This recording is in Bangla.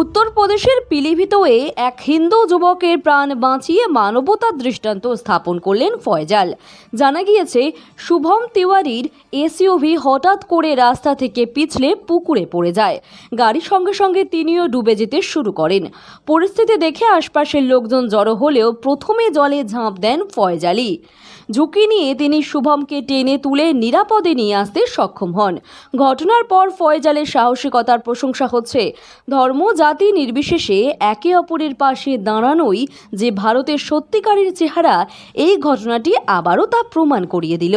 উত্তরপ্রদেশের পিলিভিতয়ে এক হিন্দু যুবকের প্রাণ বাঁচিয়ে মানবতার দৃষ্টান্ত স্থাপন করলেন ফয়জাল। জানা গিয়েছে, শুভম তিওয়ারির এসইউভি হঠাৎ করে রাস্তা থেকে পিছলে পুকুরে পড়ে যায়। গাড়ির সঙ্গে সঙ্গে তিনিও ডুবে যেতে শুরু করেন। পরিস্থিতি দেখে আশপাশের লোকজন জড়ো হলেও প্রথমে জলে ঝাঁপ দেন ফয়জালি ঝুঁকি নিয়ে তিনি শুভমকে টেনে তুলে নিরাপদে নিয়ে আসতে সক্ষম হন। ঘটনার পর ফয়জালের সাহসিকতার প্রশংসা হচ্ছে। ধর্ম জাতি নির্বিশেষে একে অপরের পাশে দাঁড়ানোই যে ভারতের সত্যিকারের চেহারা, এই ঘটনাটি আবারও তা প্রমাণ করিয়ে দিল।